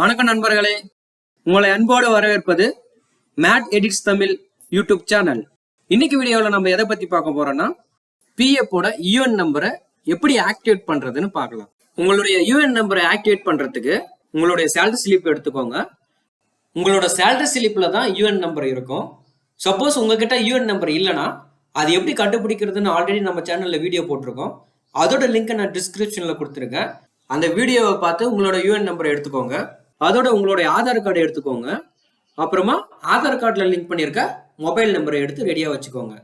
வணக்கம் நண்பர்களே. உங்களை அன்போடு வரவேற்பது Mad Edits Tamil YouTube channel. இன்னைக்கு வீடியோவில் நம்ம எதை பற்றி பார்க்க போறோம்னா பிஎஃபோட யூஎன் நம்பரை எப்படி ஆக்டிவேட் பண்ணுறதுன்னு பார்க்கலாம். உங்களுடைய யூஎன் நம்பரை ஆக்டிவேட் பண்ணுறதுக்கு உங்களுடைய சேலரி ஸ்லிப் எடுத்துக்கோங்க. உங்களோட சேலரி ஸ்லிப்பில் தான் யூஎன் நம்பர் இருக்கும். சப்போஸ் உங்ககிட்ட யூஎன் நம்பர் இல்லைன்னா அது எப்படி கண்டுபிடிக்கிறதுன்னு ஆல்ரெடி நம்ம சேனலில் வீடியோ போட்டிருக்கோம். அதோட லிங்க்கை நான் டிஸ்கிரிப்ஷனில் கொடுத்துருக்கேன். அந்த வீடியோவை பார்த்து உங்களோட யூஎன் நம்பரை எடுத்துக்கோங்க. அதோட உங்களுடைய ஆதார் கார்டை எடுத்துக்கோங்க. அப்புறமா ஆதார் கார்டில் லிங்க் பண்ணியிருக்க மொபைல் நம்பரை எடுத்து ரெடியாக வச்சுக்கோங்க.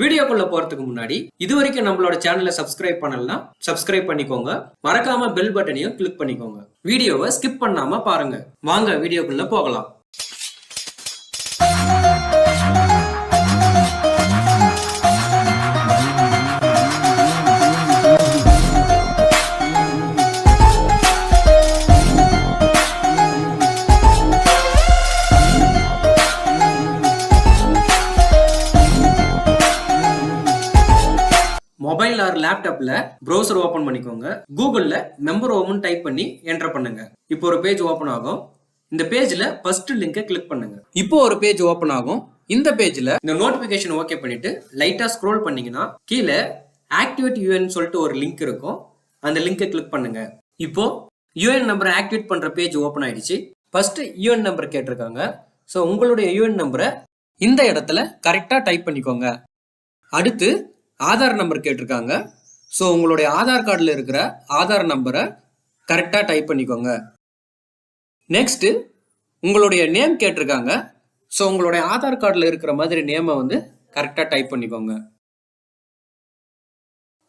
வீடியோக்குள்ள போறதுக்கு முன்னாடி இது வரைக்கும் நம்மளோட சேனலை சப்ஸ்கிரைப் பண்ணலாம் சப்ஸ்கிரைப் பண்ணிக்கோங்க. மறக்காம பெல் பட்டனையும் கிளிக் பண்ணிக்கோங்க. வீடியோவை ஸ்கிப் பண்ணாம பாருங்க. வாங்க வீடியோக்குள்ள போகலாம். மொபைல் ஆர் லேப்டாப்ல ப்ரௌசர் ஓபன் பண்ணிக்கோங்க. கூகுள்ல மெம்பர் ஓமன் டைப் பண்ணி என்டர் பண்ணுங்க. இப்போ ஒரு பேஜ் ஓபன் ஆகும். இந்த பேஜ்ல ஃபர்ஸ்ட் லிங்கை கிளிக் பண்ணுங்க. இப்போ ஒரு பேஜ் ஓபன் ஆகும். இந்த பேஜ்ல இந்த நோட்டிபிகேஷன் ஓகே பண்ணிட்டு லைட்டா ஸ்க்ரோல் பண்ணீங்கன்னா கீழே ஆக்டிவேட் யூஎன் சொல்லிட்டு ஒரு லிங்க் இருக்கும். அந்த லிங்கை கிளிக் பண்ணுங்க. இப்போ யூஎன் நம்பரை ஆக்டிவேட் பண்ற பேஜ் ஓபன் ஆயிடுச்சு. ஃபர்ஸ்ட் யூஎன் நம்பர் கேட்டிருக்காங்க. ஸோ உங்களுடைய யூஎன் நம்பரை இந்த இடத்துல கரெக்டாக டைப் பண்ணிக்கோங்க. அடுத்து ஆதார் நம்பர் கேட்டிருக்காங்க. ஸோ உங்களுடைய ஆதார் கார்டில் இருக்கிற ஆதார் நம்பரை கரெக்டாக டைப் பண்ணிக்கோங்க. நெக்ஸ்ட்டு உங்களுடைய நேம் கேட்டிருக்காங்க. ஸோ உங்களுடைய ஆதார் கார்டில் இருக்கிற மாதிரி நேமை வந்து கரெக்டாக டைப் பண்ணிக்கோங்க.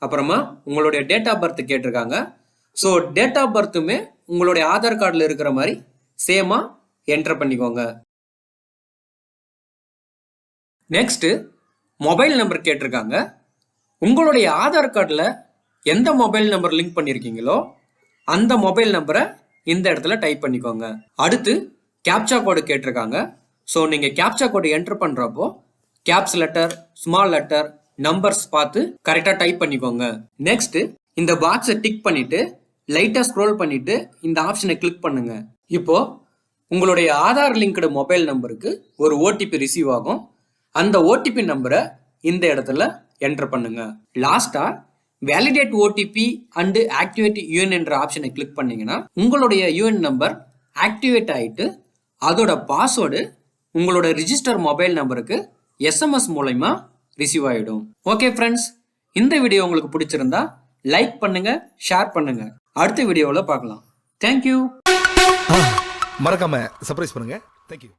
அப்புறமா உங்களுடைய டேட் ஆஃப் பர்த் கேட்டிருக்காங்க. ஸோ டேட் ஆஃப் பர்த்துமே உங்களுடைய ஆதார் கார்டில் இருக்கிற மாதிரி சேமாக என்டர் பண்ணிக்கோங்க. நெக்ஸ்ட்டு மொபைல் நம்பர் கேட்டிருக்காங்க. உங்களுடைய ஆதார் கார்டில் எந்த மொபைல் நம்பர் லிங்க் பண்ணியிருக்கீங்களோ அந்த மொபைல் நம்பரை இந்த இடத்துல டைப் பண்ணிக்கோங்க. அடுத்து கேப்சா கோடு கேட்டிருக்காங்க. ஸோ நீங்கள் கேப்சா கோடு என்டர் பண்ணுறப்போ caps letter small letter numbers பார்த்து கரெக்டாக டைப் பண்ணிக்கோங்க. நெக்ஸ்ட் இந்த பாக்ஸை டிக் பண்ணிட்டு லைட்டாக ஸ்க்ரோல் பண்ணிட்டு இந்த ஆப்ஷனை கிளிக் பண்ணுங்க. இப்போ உங்களுடைய ஆதார் லிங்க்டு மொபைல் நம்பருக்கு ஒரு ஓடிபி ரிசீவ் ஆகும். அந்த ஓடிபி நம்பரை இந்த இடத்துல என்டர் பண்ணுங்க. லாஸ்டா validate OTP and activate UN என்ற ஆப்ஷனை கிளிக் பண்ணீங்கன்னா உங்களுடைய யூஎன் நம்பர் ஆக்டிவேட் ஆயிட்டு அதோட பாஸ்வேர்டு உங்களோட ரிஜிஸ்டர் மொபைல் நம்பருக்கு எஸ்எம்எஸ் மூலயமா ரிசீவ் ஆயிடும். ஓகே ஃப்ரெண்ட்ஸ் இந்த வீடியோ உங்களுக்கு பிடிச்சிருந்தா லைக் பண்ணுங்க ஷேர் பண்ணுங்க. அடுத்த வீடியோவில் பார்க்கலாம். தேங்க்யூ மறக்காம சர்ப்ரைஸ் பண்ணுங்க. தேங்க்யூ